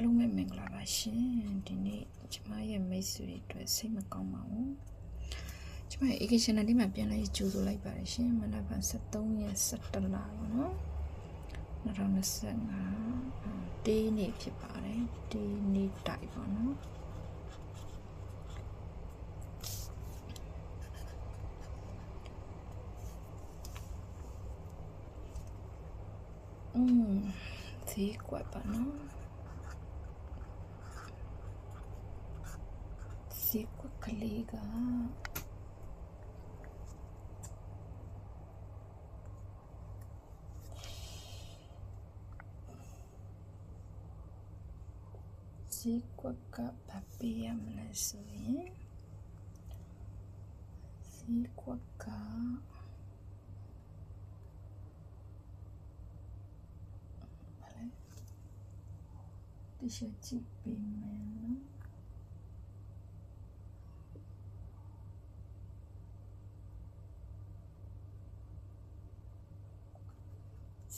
အားလုံးပဲမင်္ဂလာပါရှင်ဒီနေ့ကျမရဲ့မိတ်ဆွေတွေအတွက်စိတ်မကောင်းပါဘူးကျမရဲ့ education လေးမှာပြန်လဲကြိုးဆိုလိုက်ပါတယ်ရှင်မနက်ဖြန်73ရက်17လပါနော်2025တေးနေ့ဖြစ်ပါတယ်တေးနေ့တိုက်ပါနော်อืมဈေးကွက်ပါနော်ဈေးကွ က်ကလေးကဈေးကွက်ကဘာပေးရမလဲဆိုရင်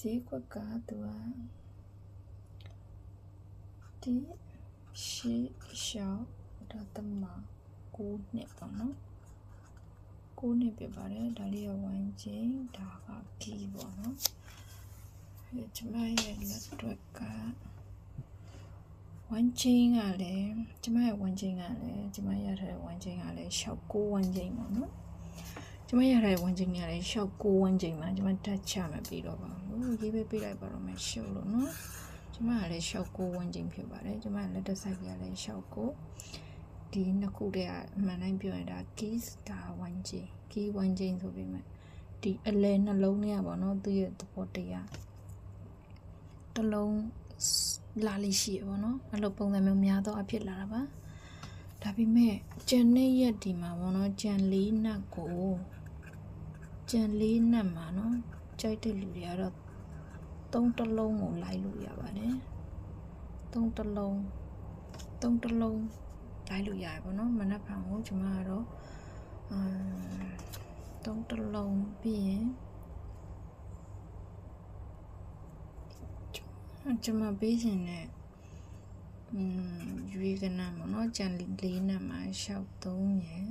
ဈေးကွက်ကတရှက်ကြည့်ပေးမယ်နော်ဈေးကွက်ကသူကဒီရှိရှောင်းဒသမကိုနှစ်ပေါ့နော်ကိုနှစ်ပြပါတယ်ဒါလေးရဝိုင်းချင်းဒါကကီးပေါ့နော်ဒီကျမရဲ့လက်တွက်ကဝမ်းချင်းကလည်းကျမရဲ့ဝမ်းချင်းကလည်းကျမရတဲ့ဝမ်းချင်းကလည်းရှောက်ကိုဝမ်းချင်းပေါ့နော် ကျမရတဲ့ဝမ်းချင်းကလည်းရှောက်ကိုဝမ်းချင်းမှာကျမတက်ချမပြီးတော့ပါဘူးရေးပေးပေးလိုက်ပါတော့မယ်ရှုပ်လို့နော်ကျမကလည်းရှောက်ကိုဝမ်းချင်းဖြစ်ပါတယ်ကျမလက်တဆိုင်ကလည်းရှောက်ကိုဒီနှစ်ခုတည်းကအမှန်တိုင်းပြောရင်ဒါ keys ဒါဝမ်းချင်း key ဝမ်းချင်းဆိုပြီးမှဒီအလဲနှလုံးထဲကပေါ့နော်သူ့ရဲ့သဘောတရားတစ်လုံးလာလိရှိရပါတော့အဲ့လိုပုံစံမျိုးများတော့အဖြစ်လာတာပါဒါပေမဲ့ကြံတဲ့ရက်ဒီမှာပေါ့နော်ကြံလေးနတ်ကို ကြံလေးနတ်မှာနော်ကြိုက်တဲ့လူတွေကတော့သုံးတလုံးကိုလိုက်လို့ရပါတယ်သုံးတလုံးသုံးတလုံးလိုက်လို့ရတယ်ပေါ့နော်မနက်ဖြန်ကိုကျွန်မကတော့အမ်သုံးတလုံးပြီးရင်ကျွန်မပေးခြင်းနဲ့อืมရွေးကနပေါ့နော်ကြံလေးနဲ့မှာရှောက်3ရယ်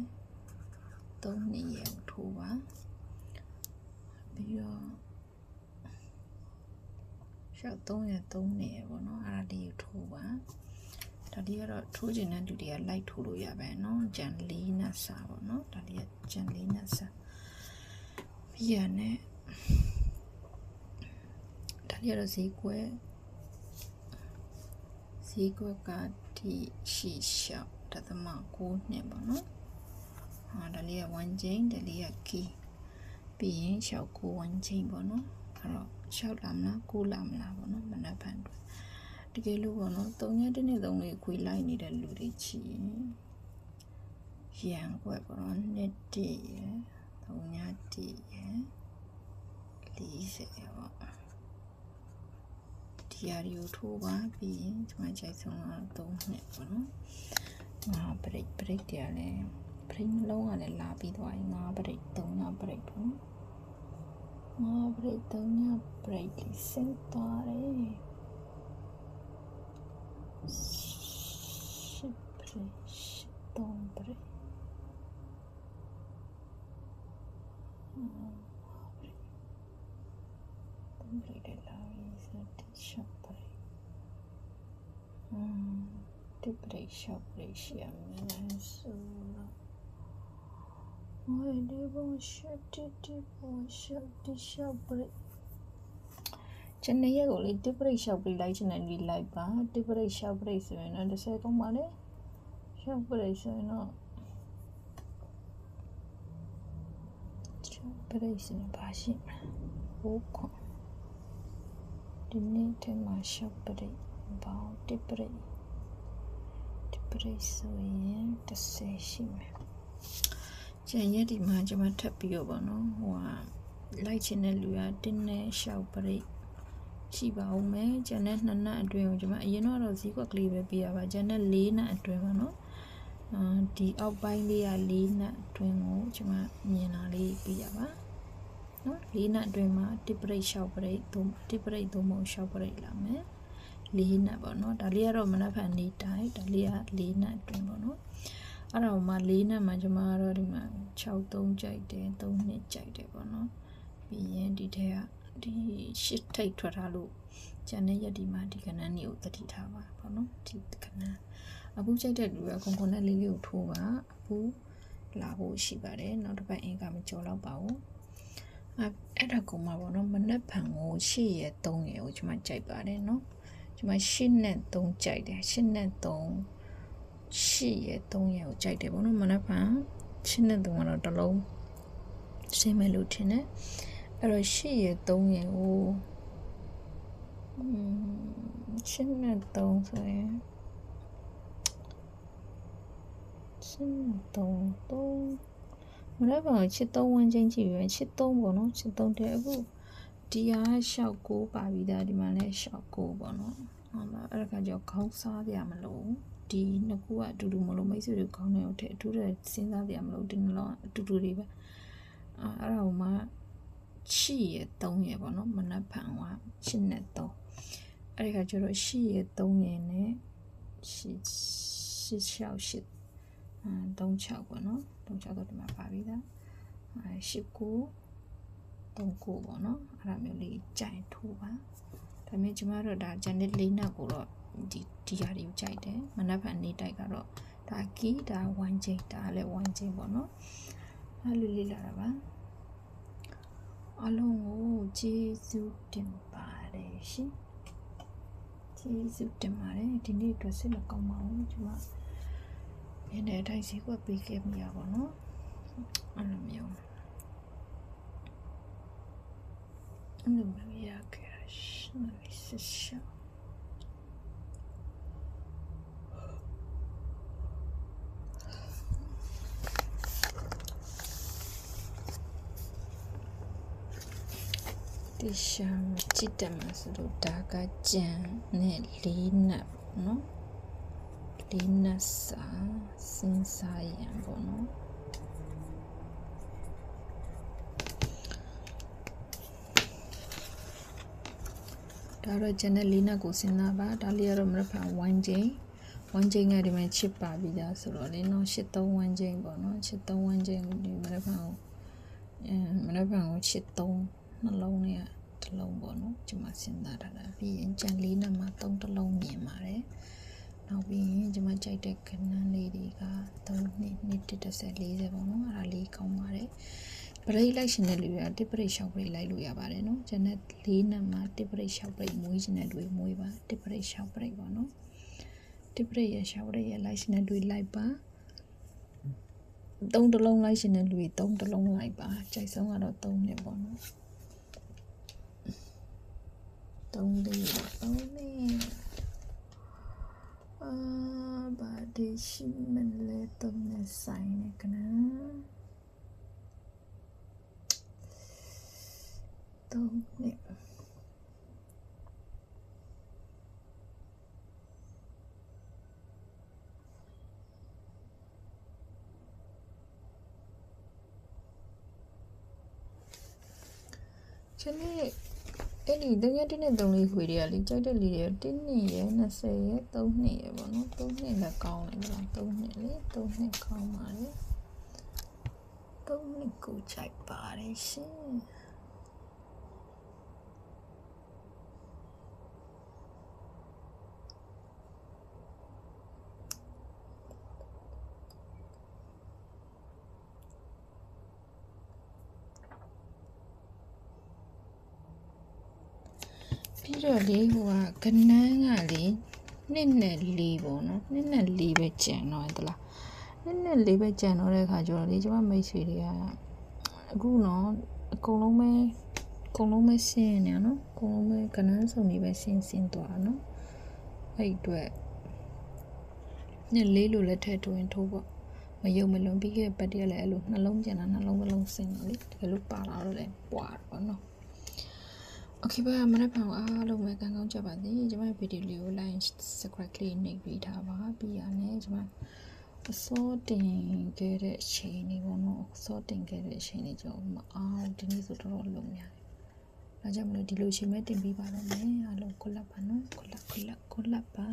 3နှစ်ရယ်ထိုးပါ ပြီးတော့ရှောက်3ရယ်3နှစ်ရယ်ပေါ့နော်အဲ့ဒါလေးကိုထိုးပါဒါလေးကတော့ထိုးခြင်းတဲ့လူတွေကလိုက်ထိုးလို့ရပါမယ်နော်ကြံလေးနဲ့စာပေါ့နော်ဒါလေးကကြံလေးနဲ့စာပြီးရနဲ့ဒါလေးကတော့ဈေးကွက်ဈေးကွက်ကဒီရှိရှောက်တသမ9နှစ်ပေါ့နော်ဟာဒါလေးက1ချိန်ဒါလေးကကီ ပြီးရင်ရှောက်9 1ချိန်ပေါ့နော်အဲ့တော့ရှောက်လာမလား9လာမလားပေါ့နော်မနက်ဖြန်အတွက်တကယ်လို့ပေါ့နော်3ရက်တစ်နေ့သုံးလေးခွေလိုက်နေတဲ့လူတွေချီရန်ကွက်ပေါ့နော်နှစ်တည်းရယ်3ရက်တည်းရယ်40ပေါ့ဒီယာရီကိုထိုးပါပြီးရင်ကျွန်မကြိုက်ဆုံးတော့3နှစ်ပေါ့နော်ငါဘရိတ်ဘရိတ်တရားလဲဘ ရိတ်နှလုံးကလည်းလာပြီးသွားရင်ငါဘရိတ်3ညဘရိတ်ပေါ့ငါဘရိတ်3ညဘရိတ်လေးစင်သွားတယ်ရှစ်ဘရိတ်ရှစ်3ဘရိတ်ဘရိတ်လည်းလာပြီးစတဲ့ရှော့ဘရိတ်อืมဒီဘရိတ်ရှော့ဘရိတ်ရှိရမယ်ဆိုတော့ ဝိုင်းဒီဘုံရှေ့တီတီဘုံရှေ့တီရှော့ဘရိတ်ကျန်တဲ့ရက်ကိုလေတစ်ပရိတ်ရှော့ပရိတ်လိုက်ချင်တယ်ဒီလိုက်ပါတစ်ပရိတ်ရှော့ပရိတ်ဆိုရင်တော့30ကုန်ပါလေရှော့ပရိတ်ဆိုရင်တော့ရှော့ပရိတ်ဆိုရင်ဘာရှိမလဲဘိုးခွန်ဒီနေ့ထဲမှာရှော့ပရိတ်ဘောင်းတစ်ပရိတ်တစ်ပရိတ်ဆိုရင်30ရှိမယ် ကျန်ရက်ဒီမှာကျွန်မထပ်ပြီးတော့ဗောနော်ဟိုဟာလိုက်ချင်တဲ့လူကတင်းနဲ့ရှော့ပရိတ်ရှိပါဦးမယ်ကျန်တဲ့နှစ်နက်အတွင်းကိုကျွန်မအရင်တော့ဈေးကွက်ကလေးပဲပြရပါကျန်တဲ့၄နက်အတွင်းပါနော်အာဒီအောက်ပိုင်းလေးက၄နက်အတွင်းကိုကျွန်မမြင်တာလေးပြရပါနော်၄နက်အတွင်းမှာတစ်ပရိတ်ရှောက်ပရိတ်သုံးတစ်ပရိတ်သုံးပုံရှောက်ပရိတ်လာမယ်၄နက်ပေါ့နော်ဒါလေးကတော့မနက်ဖြန်နေတိုင်းဒါလေးက၄နက်အတွင်းပေါ့နော် အဲ့ဒါမှ၄နက်မှာကျွန်မကတော့ဒီမှာ6 3ကြိုက်တယ်3နှစ်ကြိုက်တယ်ပေါ့နော်ပြီးရင်ဒီထဲကဒီရှစ်ထိတ်ထွက်ထားလို့ကျန်တဲ့ရက်ဒီမှာဒီကဏ္ဍလေးကိုတတိထားပါပေါ့နော်ဒီကဏ္ဍအခုကြိုက်တဲ့လူကကွန်ကွန်နဲ့လေးလေးကိုထိုးပါအခုလာဖို့ရှိပါတယ်နောက်တစ်ပတ်အင်ကမကြော်တော့ပါဘူးအဲ့အဲ့ဒါကောင်မှာပေါ့နော်မနက်ဖြန်ကိုရှေ့ရ3ရကိုကျွန်မကြိုက်ပါတယ်နော်ကျွန်မရှစ်နဲ့3ကြိုက်တယ်ရှစ်နဲ့3 ရှစ်ရ3ရကိုကြိုက်တယ်ပေါ့နော်မနက်ဖြန်ရှစ်နဲ့3ကတော့တစ်လုံးရှင်းမယ်လို့ထင်တယ်အဲ့တော့ရှစ်ရ3ရကိုอืมရှစ်နဲ့3ဆိုရင်ရှစ်နဲ့3 3မနေ့ကချစ်3ဝန်းချင်းကြည့်ပြီးချစ်3ပေါ့နော်ချစ်3တဲ့အခု ဒီဟာရှောက်6ပါပြီးသားဒီမှာလည်းရှောက်6ပေါ့နော်ဟုတ်လားအဲ့ဒါကကြောင့်ခေါင်းစားပြမလို့ဒီနှစ်ခုကအတူတူမလို့မိတ်ဆွေတွေခေါင်းထဲကိုထည့်အထူးတဲ့စဉ်းစားပြမလို့ဒီနှလုံးအတူတူတွေပဲအဲ့အဲ့ဒါကမှချီရ3ရပေါ့နော်မနက်ဖန်ကချစ်နဲ့3အဲ့ဒီကကျတော့ရှီရ3ရနဲ့ရှီရှီရှောက်ရှစ်အဲ36ပေါ့နော်36တော့ဒီမှာပါပြီးသားအဲ19 39ပေါ့နော်အဲ့ဒါမျိုးလေးကြိုင်ထိုးပါဒါပေမဲ့ကျမတို့ဒါဂျန်နစ်လေးနောက်ကိုတော့ဒီဒီဟာတွေကိုကြိုက်တယ်မနက်ဖြန်နေ့တိုက်ကတော့ဒါကီဒါ1ချိန်ဒါလည်း1ချိန်ပေါ့နော်အဲ့လိုလေးလာတာပါအလုံးကိုကျေးဇူးတင်ပါတယ်ရှင်ကျေးဇူးတင်ပါတယ်ဒီနေ့အတွက်စိတ်မကောင်းပါဘူးကျမရင်းတဲ့အတိုင်းစီကပေးခဲ့မိရပါတော့အဲ့လိုမျိုး အဲ့လိုမျိုးရခဲ့ရှင်ဆက်ရှောဒီရှာကြည့်တယ်မှာဆိုတော့ဒါကကြံနဲ့လေးနပ်နော်လေးနပ်စာစဉ်းစားရံပေါ့နော် ဒါတော့ဂျန်နဲ့လေးနပ်ကိုစဉ်းစားပါဒါလေးကတော့မရဖန်1ချိန်1ချိန်ကဒီမှာချစ်ပါပြီးသားဆိုတော့လေနော်83 1ချိန်ပေါ့နော်83 1ချိန်ဒီမရဖန်ကိုအဲမရဖန်ကို83နှလုံးနဲ့တစ်လုံးပေါ့နော်ဒီမှာစဉ်းစားထားတာပြီးရင်ကြံလေးနပ်မှာ3တစ်လုံးမြင်ပါတယ်နောက်ပြီးရင်ဒီမှာကြိုက်တဲ့ခဏလေးတွေက3နှစ်နှစ်30 40ပေါ့နော်အဲ့ဒါလေးကောင်းပါတယ် ပရိတ်လိုက်ရှင်တဲ့လူတွေကတစ်ပရိတ်ရှောက်ပရိတ်လိုက်လို့ရပါတယ်နော်ဂျန်နဲ့လေးနံမှာတစ်ပရိတ်ရှောက်ပရိတ်မွေးရှင်တဲ့လူမွေးပါတစ်ပရိတ်ရှောက်ပရိတ်ပေါ့နော်တစ်ပရိတ်ရရှောက်ပရိတ်ရလိုက်ရှင်တဲ့လူလိုက်ပါသုံးတလုံးလိုက်ရှင်တဲ့လူသုံးတလုံးလိုက်ပါကြိုက်ဆုံးကတော့သုံးနှစ်ပေါ့နော်သုံးလေးသုံးလေးအာဘာဒီရှိမလဲသုံးနဲ့ဆိုင်နေကနာ သုံးနှစ်ချင်နေအဲ့ဒီတကယ်တင်းနဲ့3လေးခွေတွေကလေကြိုက်တဲ့လေးတွေတင်းနှစ်ရယ်20ရယ်3နှစ်ရယ်ပေါ့နော်3နှစ်လည်းကောင်းတယ်ဗျာ3နှစ်လေ3နှစ်ကောင်းပါလေ3နှစ်ကိုကြိုက်ပါတယ်ရှင် ပြီးတော့လေဟိုကကနန်းကလေနှစ်နဲ့လေးပေါ့နော်နှစ်နဲ့လေးပဲကြံတော့တလားနှစ်နဲ့လေးပဲကြံတော့တဲ့ခါကျတော့လေကျမမိတ်ဆွေတွေကအခုတော့အကုန်လုံးပဲအကုန်လုံးပဲရှင်းနေနော်အကုန်လုံးပဲကနန်းစုံတွေပဲရှင်းရှင်းသွားနော်အဲ့အတွက်နှစ်လေးလိုလက်ထက်တွင်ထိုးပေါ့မယုံမလွန်ပြီးခဲ့ပတ်တည်းလည်းအဲ့လိုနှလုံးကျန်တာနှလုံးမလုံးစင်တော့လေတကယ်လို့ပါလာတော့လည်းပွားတော့နော် โอเคပါမနက်ဖြန်အားလုံးပဲကံကောင်းကြပါစေကျွန်မဗီဒီယိုလေးကို like subscribe လေးနှိပ်ပေးထားပါပြီးရနဲ့ကျွန်မအစောတင်ခဲ့တဲ့အချိန်လေးပေါ့နော်အစောတင်ခဲ့တဲ့အချိန်လေးကျွန်တော်မအောင်ဒီနေ့ဆိုတော့လုံးများတယ် ဒါကြောင့်မလို့ဒီလိုချိန်မဲ့တင်ပေးပါတော့မယ်အားလုံးခုလက်ပါနော်ခုလက်ခုလက်ခုလက်ပါ